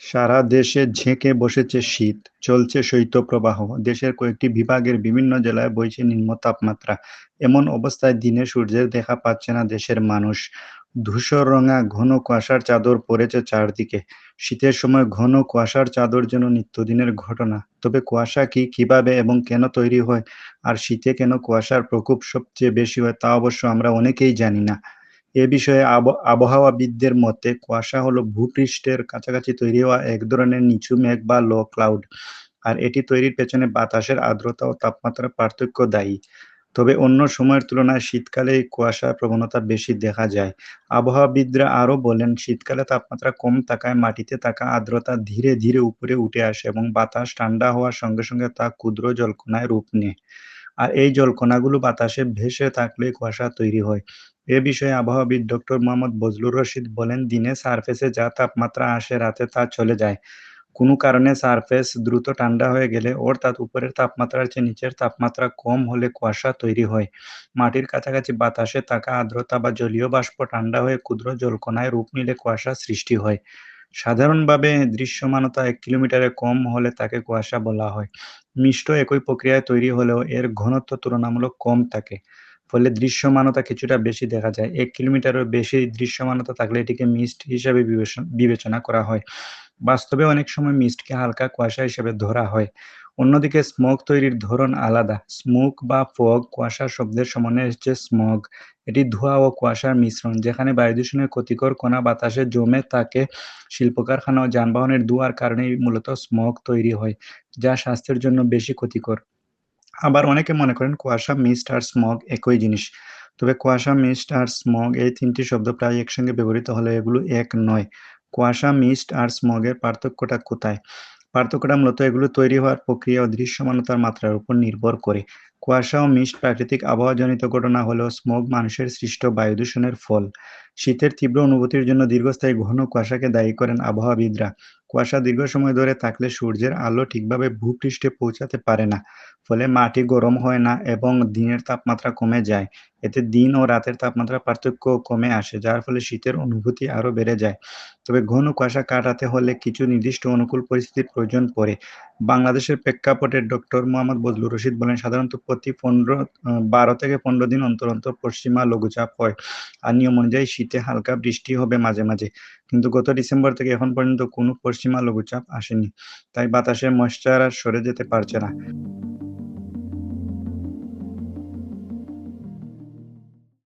সারা দেশে ঝেঁকে বসেছে শীত, চলছে শৈত্যপ্রবাহ, দেশের কয়েকটি বিভাগের বিভিন্ন জেলায় বইছে নিম্ন তাপমাত্রা। এমন অবস্থায় দিনে সূর্যের দেখা পাচ্ছে না দেশের মানুষ। ধূসর-রঙা ঘন কুয়াশার চাদর পড়েছে চারদিকে। শীতের সময় ঘন কুয়াশার চাদর যেন নিত্যদিনের ঘটনা। তবে কুয়াশা কি, কীভাবে এবং কেন তৈরি হয়, আর শীতে কেন কুয়াশার প্রকোপ সবচেয়ে বেশি হয় তা অবশ্য আমরা অনেকেই জানি না। এ বিষয়ে আব আবহাওয়াবিদদের মতে কুয়াশা হলো ভূপৃষ্ঠের কাছাকাছি তৈরি হওয়া এক ধরনের নিচু মেঘ বা লো ক্লাউড। আর এটি তৈরির পেছনে বাতাসের আর্দ্রতা ও তাপমাত্রার পার্থক্য দায়ী। তবে অন্য সময়ের তুলনায় শীতকালে কুয়াশার প্রবণতা বেশি দেখা যায়। আবহাওয়াবিদরা আরও বলেন, শীতকালে তাপমাত্রা কম থাকায় মাটিতে থাকা আর্দ্রতা ধীরে ধীরে উপরে উঠে আসে এবং বাতাস ঠান্ডা হওয়ার সঙ্গে সঙ্গে তা ক্ষুদ্র জলকণায় রূপ নেয়। আর এই জলকণাগুলো বাতাসে ভেসে থাকলে কুয়াশা তৈরি হয়। এ বিষয়ে আবহাওয়াবিদ ডক্টর মোহাম্মদ বজলুর রশিদ বলেন, দিনে সারফেসে যা তাপমাত্রা আসে রাতে তা চলে যায়। কোনো কারণে সারফেস দ্রুত ঠান্ডা হয়ে গেলে অর্থাৎ উপরের তাপমাত্রার চেয়ে নিচের তাপমাত্রা কম হলে কুয়াশা তৈরি হয়। মাটির কাছাকাছি বাতাসে থাকা আর্দ্রতা বা জলীয় বাষ্প ঠান্ডা হয়ে ক্ষুদ্র জলকণায় রূপ নিলে কুয়াশা সৃষ্টি হয়। সাধারণভাবে দৃশ্যমানতা এক কিলোমিটারে কম হলে তাকে কুয়াশা বলা হয়। মিষ্ট একই প্রক্রিয়ায় তৈরি হলেও এর ঘনত্ব তুলনামূলক কম থাকে। ফলে দৃশ্যমানতা কিছুটা বেশি দেখা যায়। এক কিলোমিটারেরও বেশি দৃশ্যমানতা থাকলে এটিকে মিস্ট হিসাবে বিবেচনা করা হয়। বাস্তবে অনেক সময় মিস্টকে হালকা কুয়াশা হিসেবে ধরা হয়। অন্যদিকে স্মগ তৈরির ধরন আলাদা। স্মোক বা ফগ কুয়াশা শব্দের সমন্বয়ে এসেছে স্মগ। এটি ধোঁয়া ও কুয়াশার মিশ্রণ, যেখানে বায়ুদূষণের ক্ষতিকর কণা বাতাসে জমে থাকে। শিল্প কারখানা ও যানবাহনের ধোঁয়ার কারণেই মূলত স্মগ তৈরি হয়, যা স্বাস্থ্যের জন্য বেশি ক্ষতিকর। আবার অনেকে মনে করেন কুয়াশা, মিস্ট আর স্মগ একই জিনিস। তবে কুয়াশা, মিস্ট আর স্মগ এই তিনটি শব্দ প্রায় একসঙ্গে ব্যবহৃত হলে এগুলো এক নয়। কুয়াশা, মিস্ট আর স্মগের পার্থক্যটা কোথায়? পার্থক্যটা মূলত এগুলো তৈরি হওয়ার প্রক্রিয়া ও দৃশ্যমানতার মাত্রার উপর নির্ভর করে। কুয়াশা ও মিস্ট প্রাকৃতিক আবহাওয়াজনিত ঘটনা হলেও স্মোক মানুষের সৃষ্ট বায়ু দূষণের ফল। শীতের তীব্র অনুভূতির জন্য দীর্ঘস্থায়ী ঘন কুয়াশাকে দায়ী করেন আবহাওয়াবিদরা। কুয়াশা দীর্ঘ সময় ধরে থাকলে সূর্যের আলো ঠিকভাবে ভূপৃষ্ঠে পৌঁছাতে পারে না। ফলে মাটি গরম হয় না এবং দিনের তাপমাত্রা কমে যায়। এতে দিন ও রাতের তাপমাত্রা পার্থক্য কমে আসে, যার ফলে শীতের অনুভূতি আরও বেড়ে যায়। তবে ঘন কুয়াশা কাটাতে হলে কিছু নির্দিষ্ট অনুকূল পরিস্থিতির প্রয়োজন পড়ে। বাংলাদেশের প্রেক্ষাপটে ডক্টর মোহাম্মদ বজলুর রশিদ বলেন, সাধারণত প্রতি পনেরো বারো থেকে পনেরো দিন অন্তর অন্তর পশ্চিমা লঘুচাপ হয়। আর নিয়ম অনুযায়ী শীতে হালকা বৃষ্টি হবে মাঝে মাঝে। কিন্তু গত ডিসেম্বর থেকে এখন পর্যন্ত কোনো পশ্চিমা লঘুচাপ আসেনি। তাই বাতাসের ময়শ্চার আর সরে যেতে পারছে না।